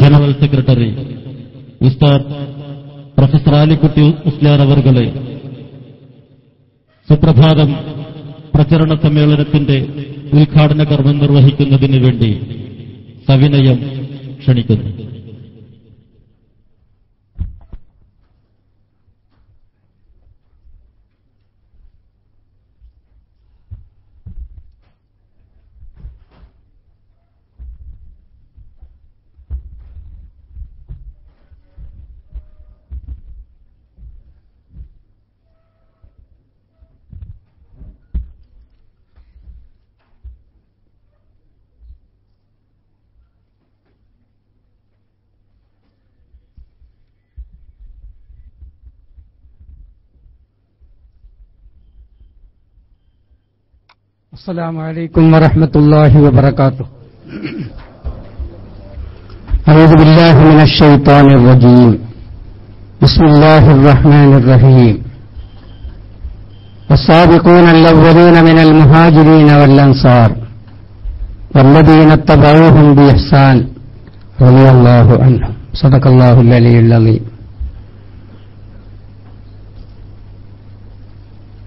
General secretary mister professor Alikutty Uslan അവർകളെ സുപ്രഭാതം പ്രചരണ സമ്മേളനത്തിന്റെ ഉദ്ഘാടന കർമ്മം നിർവഹിക്കുന്നതിനു വേണ്ടി സവിനയം ക്ഷണിക്കുന്നു. السلام عليكم ورحمة الله وبركاته أعوذ بالله من الشيطان الرجيم بسم الله الرحمن الرحيم والسابقون الأولون من المهاجرين والأنصار والذين اتبعوهم بإحسان رضي الله عنهم صدق الله العلي العظيم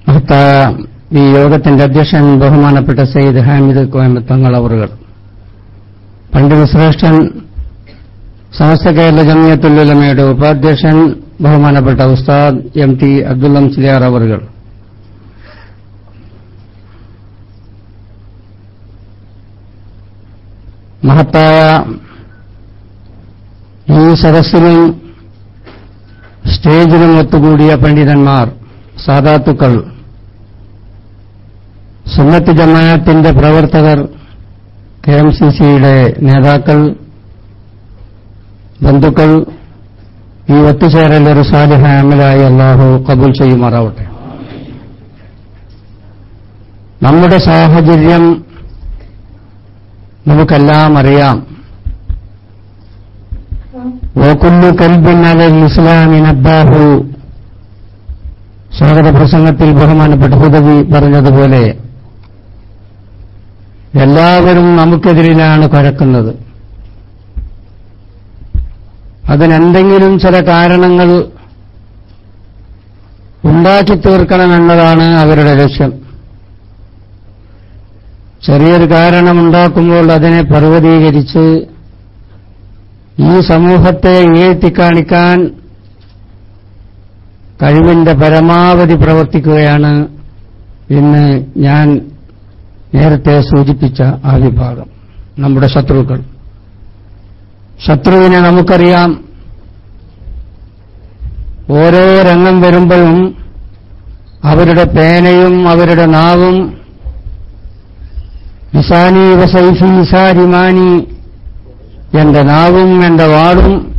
മഹത്തായ ഈ യോഗത്തിന്റെ അധ്യക്ഷൻ ബഹുമാനപ്പെട്ട സയ്യിദ് ഹാമിദ് കോയമ്പത്തങ്ങൾ അവറുകൾ. പണ്ഡിത ശ്രേഷ്ഠൻ സമസ്ത കേരള ജമിയത്തുല്ലുലമയുടെ ഉപാധ്യക്ഷൻ ബഹുമാനപ്പെട്ട ഉസ്താദ് എം ടി അബ്ദുൽ മുസ്ലിയാർ അവറുകൾ. മഹത്തായ ഈ സദസ്സിനും സ്റ്റേജിനും ഒത്തുകൂടിയ പണ്ഡിതന്മാർ സാദാത്തുക്കൾ സുന്നത്ത് ജമാഅത്തിന്റെ പ്രവർത്തകർ കെ എം സി സിയുടെ നേതാക്കൾ ബന്ധുക്കൾ ഈ ഒത്തുചേരൽ ഒരു സാലിഹ അമലായി അള്ളാഹു കബൂൽ ചെയ്യുമാറാവട്ടെ. നമ്മുടെ സാഹചര്യം നമുക്കെല്ലാം അറിയാം. ഓക്കുല്ലു കൽബിൻ അലൽ ഇസ്ലാമിൻ അബ്ബാഹു സ്വാഗത പ്രസംഗത്തിൽ ബഹുമാനപ്പെട്ട ഹുദവി പറഞ്ഞതുപോലെ എല്ലാവരും നമുക്കെതിരിലാണ് കുഴക്കുന്നത് അതിനെന്തെങ്കിലും ചില കാരണങ്ങൾ ഉണ്ടാക്കി തീർക്കണമെന്നതാണ് അവരുടെ ലക്ഷ്യം. ചെറിയൊരു കാരണമുണ്ടാക്കുമ്പോൾ അതിനെ പർവതീകരിച്ച് ഈ സമൂഹത്തെ ഉയർത്തിക്കാണിക്കാൻ കഴിവിന്റെ പരമാവധി പ്രവർത്തിക്കുകയാണ് ഇന്ന് ഞാൻ നേരത്തെ സൂചിപ്പിച്ച ആ വിഭാഗം നമ്മുടെ ശത്രുക്കൾ. ശത്രുവിനെ നമുക്കറിയാം. ഓരോ രംഗം വരുമ്പോഴും അവരുടെ പേനയും അവരുടെ നാവും നിസാനി വസൈഫി സാരിമാനി എന്റെ നാവും എന്റെ വാടും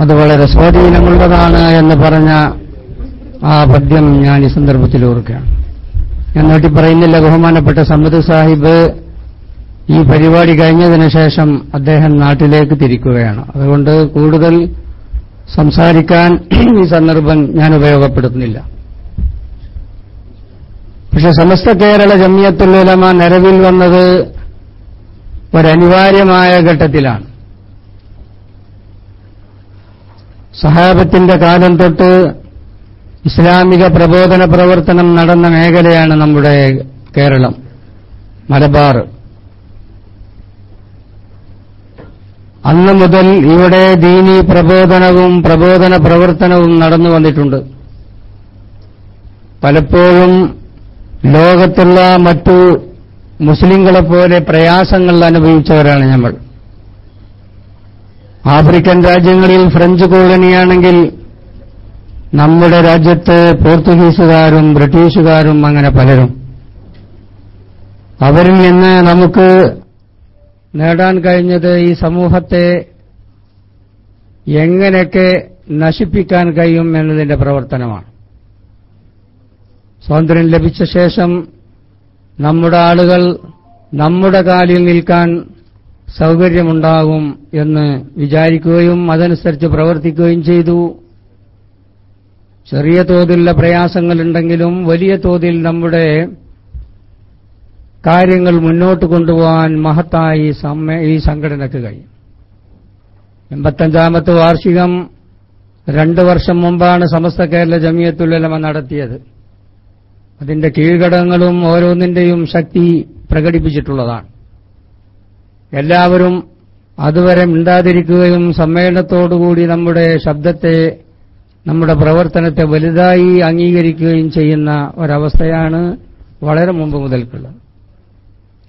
അത് വളരെ സ്വാധീനമുള്ളതാണ് എന്ന് പറഞ്ഞ ആ പദ്യം ഞാൻ ഈ സന്ദർഭത്തിൽ ഓർക്കുകയാണ്. ഞാൻ നോട്ടി പറയുന്നില്ല ബഹുമാനപ്പെട്ട സമ്മത് സാഹിബ് ഈ പരിപാടി കഴിഞ്ഞതിന് ശേഷം അദ്ദേഹം നാട്ടിലേക്ക് തിരിക്കുകയാണ്. അതുകൊണ്ട് കൂടുതൽ സംസാരിക്കാൻ ഈ സന്ദർഭം ഞാൻ ഉപയോഗപ്പെടുത്തുന്നില്ല. പക്ഷെ സമസ്ത കേരള ജമിയത്തുലമ നിലവിൽ വന്നത് ഒരനിവാര്യമായ ഘട്ടത്തിലാണ്. സഹാബത്തിന്റെ കാലം തൊട്ട് ഇസ്ലാമിക പ്രബോധന പ്രവർത്തനം നടന്ന മേഖലയാണ് നമ്മുടെ കേരളം. മലബാർ. അന്ന് മുതൽ ഇവിടെ ദീനി പ്രബോധനവും പ്രബോധന പ്രവർത്തനവും നടന്നു വന്നിട്ടുണ്ട്. പലപ്പോഴും ലോകത്തുള്ള മറ്റു മുസ്ലിങ്ങളെപ്പോലെ പ്രയാസങ്ങൾ അനുഭവിച്ചവരാണ് നമ്മൾ. ആഫ്രിക്കൻ രാജ്യങ്ങളിൽ ഫ്രഞ്ച് കോളനിയാണെങ്കിൽ നമ്മുടെ രാജ്യത്ത് പോർച്ചുഗീസുകാരും ബ്രിട്ടീഷുകാരും അങ്ങനെ പലരും. അവരിൽ നിന്ന് നമുക്ക് നേടാൻ കഴിഞ്ഞത് ഈ സമൂഹത്തെ എങ്ങനെയൊക്കെ നശിപ്പിക്കാൻ കഴിയും എന്നതിന്റെ പ്രവർത്തനമാണ്. സ്വാതന്ത്ര്യം ലഭിച്ച ശേഷം നമ്മുടെ ആളുകൾ നമ്മുടെ കാലിൽ നിൽക്കാൻ സൗകര്യമുണ്ടാകും എന്ന് വിചാരിക്കുകയും അതനുസരിച്ച് പ്രവർത്തിക്കുകയും ചെയ്തു. ചെറിയ തോതിലുള്ള പ്രയാസങ്ങളുണ്ടെങ്കിലും വലിയ തോതിൽ നമ്മുടെ കാര്യങ്ങൾ മുന്നോട്ട് കൊണ്ടുപോകാൻ മഹത്തായി ഈ സംഘടനയ്ക്ക് കഴിയും. എൺപത്തഞ്ചാമത്തെ വാർഷികം രണ്ട് വർഷം മുമ്പാണ് സമസ്ത കേരള ജമിയത്തുലമ നടത്തിയത്. അതിന്റെ കീഴ്ഘടകങ്ങളും ഓരോന്നിന്റെയും ശക്തി പ്രകടിപ്പിച്ചിട്ടുള്ളതാണ്. എല്ലാവരും അതുവരെ മിണ്ടാതിരിക്കുകയും സമ്മേളനത്തോടുകൂടി നമ്മുടെ ശബ്ദത്തെ നമ്മുടെ പ്രവർത്തനത്തെ വലുതായി അംഗീകരിക്കുകയും ചെയ്യുന്ന ഒരവസ്ഥയാണ് വളരെ മുമ്പ് മുതൽക്കുള്ളത്.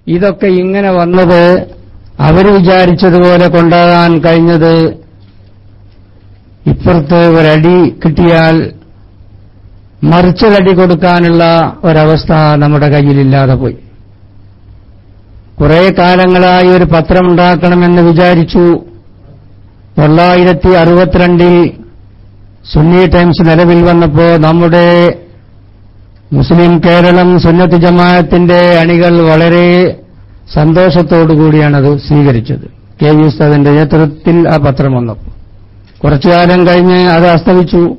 ഇതൊക്കെ ഇങ്ങനെ വന്നത് അവർ വിചാരിച്ചതുപോലെ കൊണ്ടാകാൻ കഴിഞ്ഞത് ഇപ്പുറത്ത് ഒരടി കിട്ടിയാൽ മറിച്ചൊരടി കൊടുക്കാനുള്ള ഒരവസ്ഥ നമ്മുടെ കയ്യിലില്ലാതെ പോയി. കുറെ കാലങ്ങളായി ഒരു പത്രമുണ്ടാക്കണമെന്ന് വിചാരിച്ചു. തൊള്ളായിരത്തി അറുപത്തിരണ്ടിൽ സുന്നി ടൈംസ് നിലവിൽ വന്നപ്പോൾ നമ്മുടെ മുസ്ലിം കേരളം സുന്നത്ത് ജമാഅത്തിന്റെ അണികൾ വളരെ സന്തോഷത്തോടുകൂടിയാണത് സ്വീകരിച്ചത്. കെ വി ഉസ്താദിന്റെ നേതൃത്വത്തിൽ ആ പത്രം വന്നപ്പോൾ. കുറച്ചു കാലം കഴിഞ്ഞ് അത് അസ്തമിച്ചു.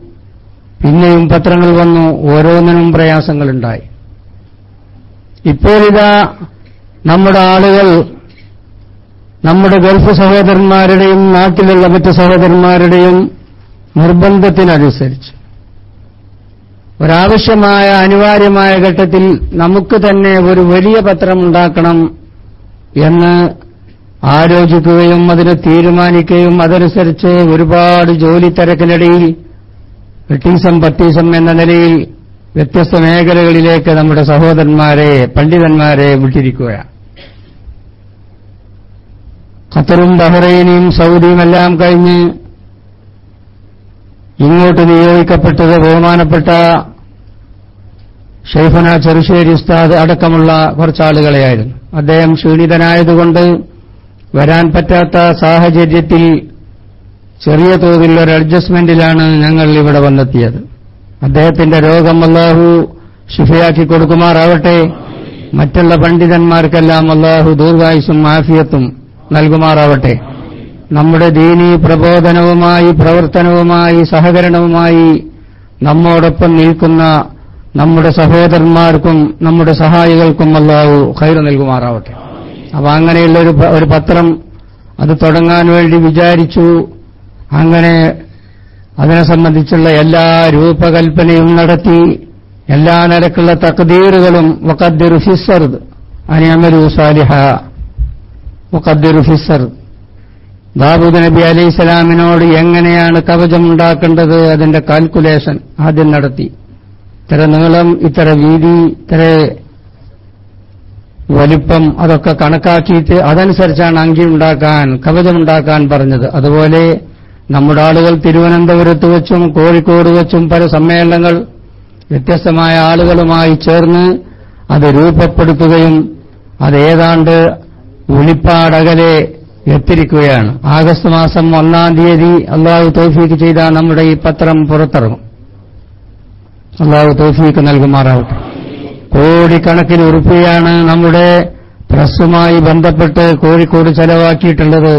പിന്നെയും പത്രങ്ങൾ വന്നു. ഓരോന്നിനും പ്രയാസങ്ങളുണ്ടായി. ഇപ്പോഴിതാ നമ്മുടെ ആളുകൾ നമ്മുടെ ഗൾഫ് സഹോദരന്മാരുടെയും നാട്ടിലുള്ള മറ്റ് സഹോദരന്മാരുടെയും നിർബന്ധത്തിനനുസരിച്ച്. ഒരാവശ്യമായ അനിവാര്യമായ ഘട്ടത്തിൽ നമുക്ക് തന്നെ ഒരു വലിയ പത്രം ഉണ്ടാക്കണം എന്ന് ആലോചിക്കുകയും അതിന് തീരുമാനിക്കുകയും അതനുസരിച്ച് ഒരുപാട് ജോലി തിരക്കിനിടയിൽ ബ്രിട്ടീസം ബത്തീസം എന്ന നിലയിൽ വ്യത്യസ്ത മേഖലകളിലേക്ക് നമ്മുടെ സഹോദരന്മാരെ പണ്ഡിതന്മാരെ വിട്ടിരിക്കുകയാണ്. ഖത്തറും ബഹ്റൈനും സൗദിയും എല്ലാം കഴിഞ്ഞ് ഇങ്ങോട്ട് നിയോഗിക്കപ്പെട്ടത് ബഹുമാനപ്പെട്ട ഷെയ്ഫന ചെറുശ്ശേരി ഉസ്താദ് അടക്കമുള്ള കുറച്ചാളുകളെയായിരുന്നു. അദ്ദേഹം ക്ഷീണിതനായതുകൊണ്ട് വരാൻ പറ്റാത്ത സാഹചര്യത്തിൽ ചെറിയ തോതിൽ ഒരു അഡ്ജസ്റ്റ്മെന്റിലാണ് ഞങ്ങൾ ഇവിടെ വന്നെത്തിയത്. അദ്ദേഹത്തിന്റെ രോഗം അല്ലാഹു ഷിഫയാക്കി കൊടുക്കുമാറാവട്ടെ. മറ്റുള്ള പണ്ഡിതന്മാർക്കെല്ലാം അല്ലാഹു ദീർഘായുസും മാഫിയത്തും നൽകുമാറാവട്ടെ. നമ്മുടെ ദീനീ പ്രബോധനവുമായി പ്രവർത്തനവുമായി സഹകരണവുമായി നമ്മോടൊപ്പം നിൽക്കുന്ന നമ്മുടെ സഹോദരന്മാർക്കും നമ്മുടെ സഹായികൾക്കും അല്ലാഹു ഖൈർ നൽകുമാറാവട്ടെ. അപ്പൊ അങ്ങനെയുള്ള ഒരു ഒരു പത്രം അത് തുടങ്ങാൻ വേണ്ടി വിചാരിച്ചു. അങ്ങനെ അതിനെ സംബന്ധിച്ചുള്ള എല്ലാ രൂപകൽപ്പനയും നടത്തി എല്ലാ നിരക്കുള്ള തക്തീറുകളും വഖദ്ദിറു ഫിസ്സർദ് അനിയമരു സാലിഹ വഖദ്ദിറു ഫിസ്സർദ്. ദാബൂദ് നബി അലൈഹി സ്വലാമിനോട് എങ്ങനെയാണ് കവചം ഉണ്ടാക്കേണ്ടത് അതിന്റെ കാൽക്കുലേഷൻ ആദ്യം നടത്തി. ഇത്ര നീളം ഇത്ര വീതി ഇത്ര വലിപ്പം അതൊക്കെ കണക്കാക്കിയിട്ട് അതനുസരിച്ചാണ് അങ്കി ഉണ്ടാക്കാൻ കവചമുണ്ടാക്കാൻ പറഞ്ഞത്. അതുപോലെ നമ്മുടെ ആളുകൾ തിരുവനന്തപുരത്ത് വെച്ചും കോഴിക്കോട് വെച്ചും പല സമ്മേളനങ്ങൾ വ്യത്യസ്തമായ ആളുകളുമായി ചേർന്ന് അത് രൂപപ്പെടുത്തുകയും അതേതാണ്ട് ഉളിപ്പാടകലെ എത്തിരിക്കുകയാണ്. ആഗസ്റ്റ് മാസം ഒന്നാം തീയതി അള്ളാഹു തൗഫീക്ക് ചെയ്ത നമ്മുടെ ഈ പത്രം പുറത്തിറങ്ങും. അള്ളാഹു തൗഫീക്ക് നൽകുമാറാവട്ടെ. കോടിക്കണക്കിന് ഉറുപ്പിയാണ് നമ്മുടെ പ്രസ്സുമായി ബന്ധപ്പെട്ട് കോഴിക്കോട് ചെലവാക്കിയിട്ടുള്ളത്.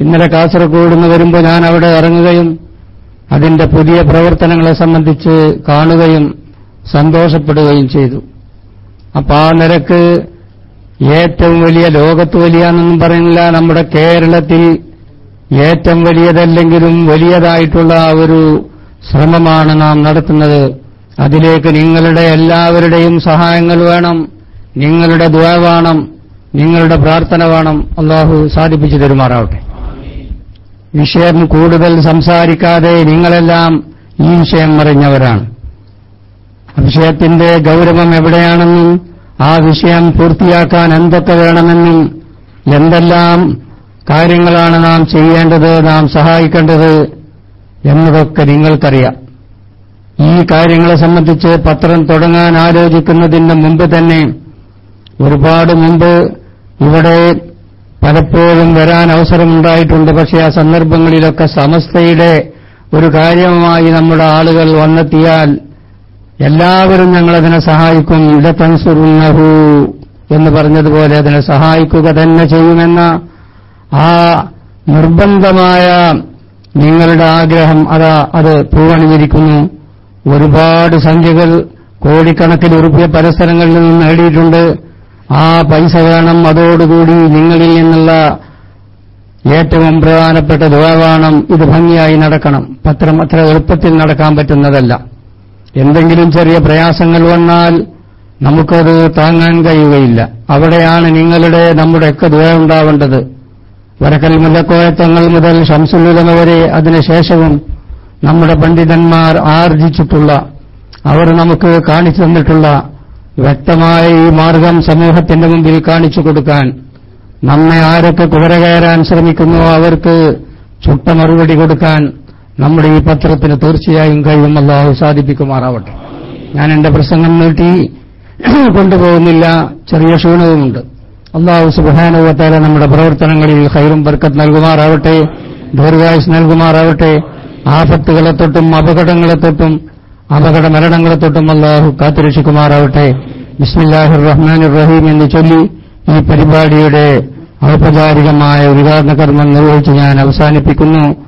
ഇന്നലെ കാസർഗോഡ് നിന്ന് വരുമ്പോൾ ഞാൻ അവിടെ ഇറങ്ങുകയും അതിന്റെ പുതിയ പ്രവർത്തനങ്ങളെ സംബന്ധിച്ച് കാണുകയും സന്തോഷപ്പെടുകയും ചെയ്തു. അപ്പൊ ആ നിരക്ക് ഏറ്റവും വലിയ ലോകത്ത് വലിയ എന്നൊന്നും പറയുന്നില്ല. നമ്മുടെ കേരളത്തിൽ ഏറ്റവും വലിയതല്ലെങ്കിലും വലിയതായിട്ടുള്ള ഒരു ശ്രമമാണ് നാം നടത്തുന്നത്. അതിലേക്ക് നിങ്ങളുടെ എല്ലാവരുടെയും സഹായങ്ങൾ വേണം. നിങ്ങളുടെ ദ്വ വേണം. നിങ്ങളുടെ പ്രാർത്ഥന വേണം. അള്ളാഹു സാധിപ്പിച്ചു തരുമാറാവട്ടെ. വിഷയം കൂടുതൽ സംസാരിക്കാതെ നിങ്ങളെല്ലാം ഈ വിഷയം അറിഞ്ഞവരാണ് വിഷയത്തിന്റെ ഗൗരവം എവിടെയാണെന്നും ആ വിഷയം പൂർത്തിയാക്കാൻ എന്തൊക്കെ വേണമെന്നും എന്തെല്ലാം കാര്യങ്ങളാണ് നാം ചെയ്യേണ്ടത് നാം സഹായിക്കേണ്ടത് എന്നതൊക്കെ നിങ്ങൾക്കറിയാം. ഈ കാര്യങ്ങളെ സംബന്ധിച്ച് പത്രം തുടങ്ങാൻ ആലോചിക്കുന്നതിന് മുമ്പ് തന്നെ ഒരുപാട് മുമ്പ് ഇവിടെ പലപ്പോഴും വരാൻ അവസരമുണ്ടായിട്ടുണ്ട്. പക്ഷേ ആ സന്ദർഭങ്ങളിലൊക്കെ സമസ്തയുടെ ഒരു കാര്യമായി നമ്മുടെ ആളുകൾ വന്നെത്തിയാൽ എല്ലാവരും ഞങ്ങളതിനെ സഹായിക്കും. ഇടത്തൻസുറുന്നഹു എന്ന് പറഞ്ഞതുപോലെ അതിനെ സഹായിക്കുക തന്നെ ചെയ്യുമെന്ന ആ നിർബന്ധമായ നിങ്ങളുടെ ആഗ്രഹം അതാ അത് പൂവണിഞ്ഞിരിക്കുന്നു. ഒരുപാട് സംഖ്യകൾ കോടിക്കണക്കിന് ഉറുപ്പിയ പരിസരങ്ങളിൽ നിന്ന് നേടിയിട്ടുണ്ട്. ആ പൈസ വേണം. അതോടുകൂടി നിങ്ങളിൽ നിന്നുള്ള ഏറ്റവും പ്രധാനപ്പെട്ട ദുവാവാണം ഇത് ഭംഗിയായി നടക്കണം. പത്രം അത്ര എളുപ്പത്തിൽ നടക്കാൻ പറ്റുന്നതല്ല. എന്തെങ്കിലും ചെറിയ പ്രയാസങ്ങൾ വന്നാൽ നമുക്കത് താങ്ങാൻ കഴിയുകയില്ല. അവിടെയാണ് നിങ്ങളുടെ നമ്മുടെയൊക്കെ ദുവ ഉണ്ടാവേണ്ടത്. വരക്കൽ മുല്ലക്കോയത്തങ്ങൾ മുതൽ ഷംസുലുലമ വരെ അതിനുശേഷവും നമ്മുടെ പണ്ഡിതന്മാർ ആർജിച്ചിട്ടുള്ള അവർ നമുക്ക് കാണിച്ചു തന്നിട്ടുള്ള വ്യക്തമായ ഈ മാർഗം സമൂഹത്തിന്റെ മുമ്പിൽ കാണിച്ചു കൊടുക്കാൻ നമ്മെ ആരൊക്കെ കുതിര കയറാൻ ശ്രമിക്കുന്നുവോ അവർക്ക് ചുട്ട മറുപടി കൊടുക്കാൻ നമ്മുടെ ഈ പത്രത്തിന് തീർച്ചയായും കഴിയും. അള്ളാഹു സാധിപ്പിക്കുമാറാവട്ടെ. ഞാൻ എന്റെ പ്രസംഗം നീട്ടി കൊണ്ടുപോകുന്നില്ല. ചെറിയ ക്ഷീണവുമുണ്ട്. അള്ളാഹു സുബാനുവത്താല നമ്മുടെ പ്രവർത്തനങ്ങളിൽ ഹൈറും ബർക്കത്ത് നൽകുമാറാവട്ടെ. ദീർഘായുസ് നൽകുമാറാവട്ടെ. ആപത്തുകളെ തൊട്ടും അപകടങ്ങളെ തൊട്ടും അപകട മരണങ്ങളെ തൊട്ടും അള്ളാഹു കാത്തുരക്ഷിക്കുമാറാവട്ടെ. ബിസ്മില്ലാഹിർ റഹ്മാൻ റഹീം എന്ന് ചൊല്ലി ഈ പരിപാടിയുടെ ഔപചാരികമായ ഉദ്ഘാടന കർമ്മം നിർവഹിച്ച് ഞാൻ അവസാനിപ്പിക്കുന്നു.